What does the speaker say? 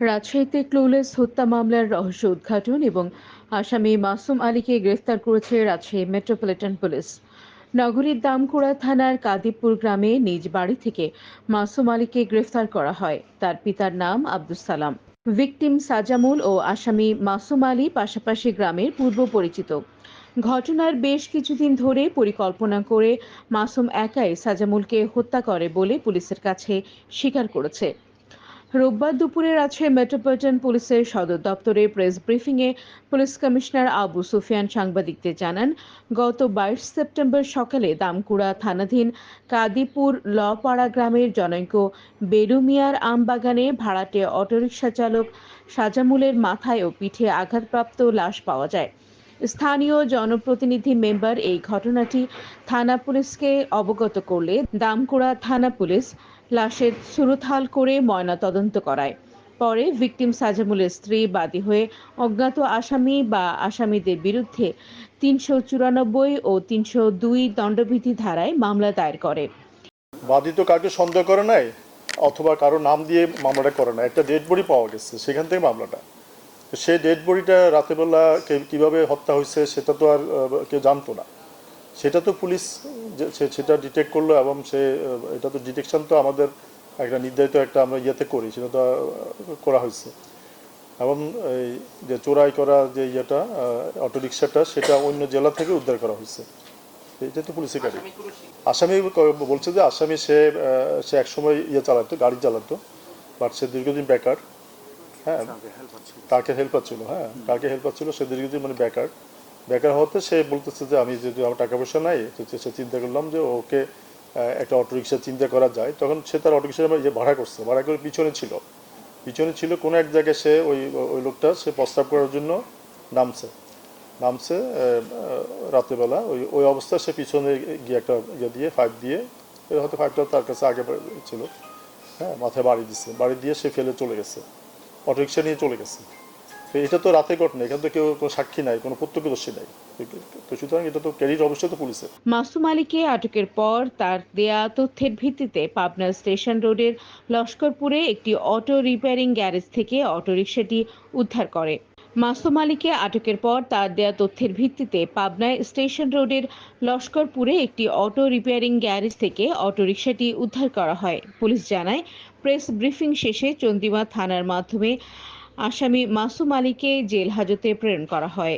রাজশাহীতে ক্লুলেস হত্যা মামলার রহস্য উদ্ঘাটন এবং আসামি মাসুম আলীকে গ্রেফতার করেছে রাজশাহী মেট্রোপলিটন পুলিশ। নগরীর দামকুড়া থানার কাদিপুর গ্রামে নিজ বাড়ি থেকে মাসুম আলীকে গ্রেফতার করা হয়। তার পিতার নাম আব্দুস সালাম। ভিকটিম সাজামুল ও আসামি মাসুম আলী পাশাপাশি গ্রামের পূর্ব পরিচিত। ঘটনার বেশ কিছুদিন ধরে পরিকল্পনা করে মাসুম একাই সাজামুলকে হত্যা করে বলে পুলিশের কাছে স্বীকার করেছে। রোববার দুপুরে রাজশাহী মেট্রোপলিটন পুলিশের সদর দপ্তরে প্রেস ব্রিফিংয়ে পুলিশ কমিশনার আবু সুফিয়ান সাংবাদিকদের জানান, গত বাইশ সেপ্টেম্বর সকালে দামকুড়া থানাধীন কাদিপুর লপাড়া গ্রামের জনৈক বেরুমিয়ার আমবাগানে ভাড়াটে অটোরিকশা চালক সাজামুলের মাথায় ও পিঠে আঘাতপ্রাপ্ত লাশ পাওয়া যায়। স্থানীয় জনপ্রতিনিধি মেম্বার এই ঘটনাটি থানা পুলিশকে অবগত করলে দামকুড়া থানা পুলিশ লাশের সুরথাল করে ময়না তদন্ত করায়। পরে ভিকটিম সাজামুলের স্ত্রী বাদী হয়ে অজ্ঞাত আসামি বা আসামিদের বিরুদ্ধে তিনশো চুরানব্বই ও তিনশো দুই দণ্ডবিধি ধারায় মামলা দায়ের করে। বাদী তো কাউকে সন্দেহ করে নাই, অথবা কারও নাম দিয়ে মামলাটা করে না একটা ডেড বডি পাওয়া গেছে, সেখান থেকে মামলাটা। সেই ডেড বডিটা রাতেরবেলা কে- কীভাবে হত্যা হয়েছে, সেটা তো আর কেউ জানতো না। সেটা তো পুলিশ সে- সেটা ডিটেক্ট করল এবং সে এটা তো ডিটেকশন তো আমাদের একটা নির্ধারিত একটা আমরা ইয়েতে করি সেটা তো করা হয়েছে। এবং এই যে চোরাই করা যে ইয়েটা অটোরিকশাটা সেটা অন্য জেলা থেকে উদ্ধার করা হয়েছে। এটা তো পুলিশের গাড়ি। আসামি বলছে যে আসামি সে সে একসময় ইয়ে চালাতো গাড়ি চালাতো বাট সে দীর্ঘদিন বেকার। হ্যাঁ তাকে হেল্প পাচ্ছিল হ্যাঁ তাকে হেল্প পাচ্ছিল সে দীর্ঘদিন মানে বেকার। বেকার হওয়াতে সে বলতেছে যে আমি যদি আমার টাকা পয়সা নাই, তো সে চিন্তা করলাম যে ওকে একটা অটোরিকশা চিন্তা করা যায়। তখন সে তার অটোরিকশা ইয়ে ভাড়া করছে, ভাড়া করে পিছনে ছিল। পিছনে ছিল কোনো এক জায়গায় সে ওই ওই লোকটা, সে প্রস্তাব করার জন্য নামছে। নামছে রাতেরবেলা। ওই ওই অবস্থায় সে পিছনে গিয়ে একটা ইয়ে দিয়ে ফাইভ দিয়ে, হয়তো ফাইভটা তার কাছে আগে ছিল। হ্যাঁ মাথায় বাড়ি দিচ্ছে বাড়ি দিয়ে সে ফেলে চলে গেছে। অটোরিকশা নিয়ে চলে গেছে। এটা তো রাতে ঘটনা, এখানে তো কেউ কোনো সাক্ষী নাই, কোনো প্রত্যক্ষদর্শী নাই। তো সুতরাং এটা তো অবশ্যই তো পুলিশের। মাসুম আলীকে আটকের পর তার দেয়া তথ্যের ভিত্তিতে পাবনা স্টেশন রোডের লস্করপুরে একটি অটো রিপেয়ারিং গ্যারেজ থেকে অটোরিকশাটি উদ্ধার করে। মাসুম আলীকে আটকের পর তার দেয়া তথ্যের ভিত্তিতে স্টেশন রোডের লস্করপুরে একটি অটো রিপেয়ারিং গ্যারেজ থেকে অটোরিকশাটি উদ্ধার করা হয়। পুলিশ জানায়, প্রেস ব্রিফিং শেষে চন্দিমা থানার মাধ্যমে আসামি মাসুম আলীকে জেল হাজতে প্রেরণ করা হয়।